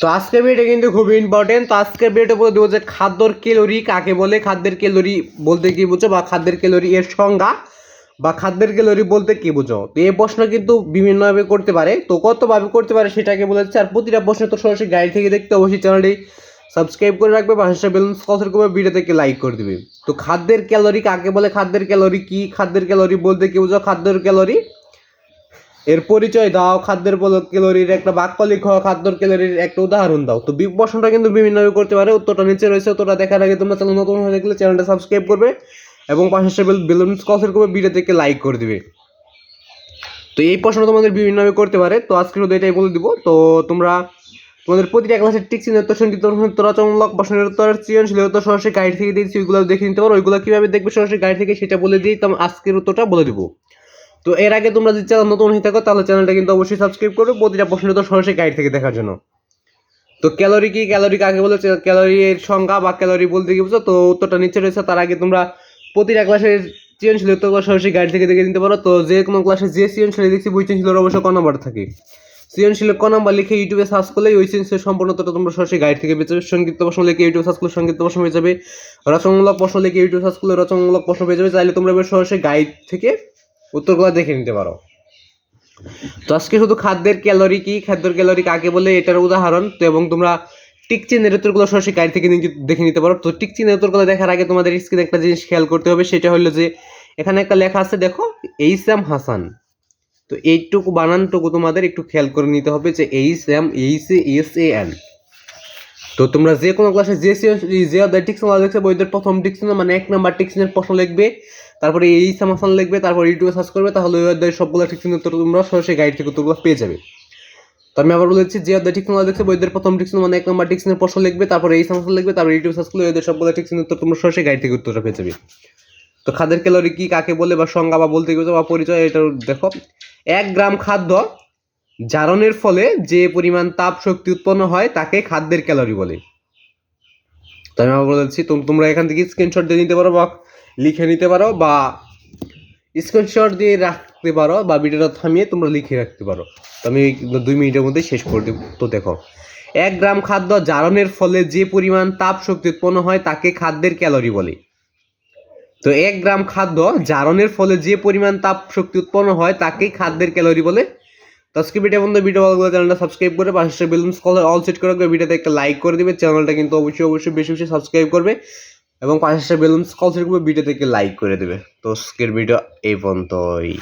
তো আজকের ভিডিওটা কিন্তু খুবই ইম্পর্টেন্ট তো আজকের ভিডিওটা বলে দেবো যে খাদ্যর ক্যালোরি কাকে বলে, খাদ্যের ক্যালোরি বলতে কি বুঝো বা খাদ্যের ক্যালোরি এর সংজ্ঞা বা খাদ্যের ক্যালোরি বলতে কি বুঝো? তো এই প্রশ্ন কিন্তু বিভিন্নভাবে করতে পারে। তো কতভাবে করতে পারে সেটাকে বলেছে। আর প্রতিটা প্রশ্ন তো সরাসরি গাইড থেকে দেখতে অবশ্যই চ্যানেলটি সাবস্ক্রাইব করে রাখবে বা হাসা বেলুন স্কলসের করবে ভিডিও থেকে লাইক করে দিবে। তো খাদ্যের ক্যালোরি কাকে বলে, খাদ্যের ক্যালোরি কি, খাদ্যের ক্যালোরি বলতে কি বুঝো? খাদ্যের ক্যালোরি এর পরিচয় দাও, খাদ্যের ক্যালোরির একটা বাক্য লিখো, খাদ্যর ক্যালোরির একটা উদাহরণ দাও। তো প্রশ্নটা কিন্তু বিভিন্নভাবে করতে পারে, উত্তরটা নিচে রয়েছে, উত্তরটা দেখার আগে তোমরা চ্যানেল নতুন হয়ে থাকলে চ্যানেলটা সাবস্ক্রাইব করবে এবং পাশে বেলুন কসের করবে ভিডিও থেকে লাইক করে দিবে। তো এই প্রশ্ন তোমাদের বিভিন্নভাবে করতে পারে, তো আজকে শুধু এটাই বলে দিব। তো তোমরা তোমাদের প্রতিটা ক্লাসের টিক চিহ্নের উত্তর সংগীত রচনামূলক প্রশ্নের উত্তর সৃজনশীল উত্তর সরাসরি গাইড থেকে দিয়েছি, ওইগুলো দেখে নিতে পারো, ওইগুলো কীভাবে দেখবে সরাসরি গাইড থেকে সেটা বলে দিই তো আজকের উত্তরটা বলে দিব। তো এর আগে তোমরা যদি চ্যানেল নতুন হয়ে থাকো, তাহলে চ্যানেলটা কিন্তু অবশ্যই সাবস্ক্রাইব করবে। প্রতিটা প্রশ্নের উত্তর সরাসরি গাইড থেকে দেখার জন্য। তো ক্যালোরি কি? ক্যালোরি কাকে বলে? ক্যালোরি এর সংখ্যা বা ক্যালোরি বলতে কি বুঝছ? তো উত্তরটা নিচে রয়েছে। তার আগে তোমরা প্রতিটা ক্লাসের সৃজনশীল উত্তরগুলো সরাসরি গাইড থেকে দেখে নিতে পারো। তো যে কোনো ক্লাসে যে সৃজনশীল দেখছি বই সৃজনশীলের অবশ্য ক নাম্বার থাকে। সৃজনশীল ক নাম্বার লিখে ইউটিউবে সার্চ করলে ওই সৃজনশীল সম্পূর্ণ উত্তরটা তোমরা সরাসরি গাইড থেকে পেয়ে যাবে। সংক্ষিপ্ত প্রশ্ন লিখে ইউটিউব সার্চ করলে সংক্ষিপ্ত প্রশ্ন পেয়ে যাবে। রচনামূলক প্রশ্ন লিখে ইউটিউব সার্চ করলে রচনামূলক প্রশ্ন পেয়ে যাবে। চাইলে তোমরা সরাসরি গাইড থেকে উত্তরগুলো দেখে নিতে পারো। তো আজকে শুধু খাদ্যের ক্যালোরি কি? খাদ্যের ক্যালোরি কাকে বলে? এটার উদাহরণ। তো এবং তোমরা টিক চিহ্নের উত্তরগুলো সরাসরি গাইড থেকে দেখে নিতে পারো। তো টিক চিহ্নের উত্তরগুলো দেখার আগে তোমাদের স্ক্রিনে একটা জিনিস খেয়াল করতে হবে, সেটা হলো যে এখানে একটা লেখা আছে, দেখো এইচ এম হাসান। তো এইটুকু বানানটুকু তোমাদের একটু খেয়াল করে নিতে হবে যে H M H A S A N তো তোমরা যে কোনো ক্লাসে যে যে অধ্যায় টিকশন দেখছে বইদের প্রথম টিকশন মানে এক নাম্বার টিকশনের প্রশ্ন লিখবে, তারপরে এই সামাসান লিখবে, তারপর ইউটিউবে সার্চ করবে, তাহলে ওই অধ্যায় সবগুলো উত্তর তোমরা সরাসরি গাইড থেকে উত্তরগুলো পেয়ে যাবে। তো আমি আবার বলেছি যে অধ্যায় টিকশন দেখছে বইদের প্রথম টিকশন মানে এক নাম্বার টিকশনের প্রশ্ন লিখবে, তারপরে এই সামাসান লিখবে, তারপর ইউটিউব সার্চ করলে অধ্যায় সবগুলো টিকশনের উত্তর তোমরা সরাসরি গাইড থেকে উত্তরটা পেয়ে যাবে। তো খাদ্যের ক্যালোরি কি, কাকে বলে, বা সংজ্ঞা বা বলতে গেলে বা পরিচয়, এটা দেখো। এক গ্রাম খাদ্য জারণের ফলে যে পরিমাণ তাপ শক্তি উৎপন্ন হয়, তাকে খাদ্যের ক্যালোরি বলে। তো আমি আবার বলেছি তোমরা এখান থেকে স্ক্রিনশট দিয়ে নিতে পারো বা লিখে নিতে পারো বা স্ক্রিনশট দিয়ে রাখতে পারো বা ভিডিওটা থামিয়ে তোমরা লিখে রাখতে পারো। তো আমি দুই মিনিটের মধ্যে শেষ করে দেব। তো দেখো, এক গ্রাম খাদ্য জারণের ফলে যে পরিমাণ তাপ শক্তি উৎপন্ন হয়, তাকে খাদ্যের ক্যালোরি বলে। তো এক গ্রাম খাদ্য জারণের ফলে যে পরিমাণ তাপ শক্তি উৎপন্ন হয়, তাকেই খাদ্যের ক্যালোরি বলে। আজকে ভিডিও বন্ধু ভিডিও ভালো লাগলে চ্যানেলটা সাবস্ক্রাইব করে পাশে বেলুন কলার অল সেট করে রাখবে। ভিডিওতে একটা লাইক করে দিবে চ্যানেলটা কিন্তু অবশ্যই অবশ্যই বেশি বেশি সাবস্ক্রাইব করবে এবং পাশে বেলুন কল সেট করবে ভিডিওতে একটা লাইক করে দেবে। তো আজকের ভিডিও এই পর্যন্তই।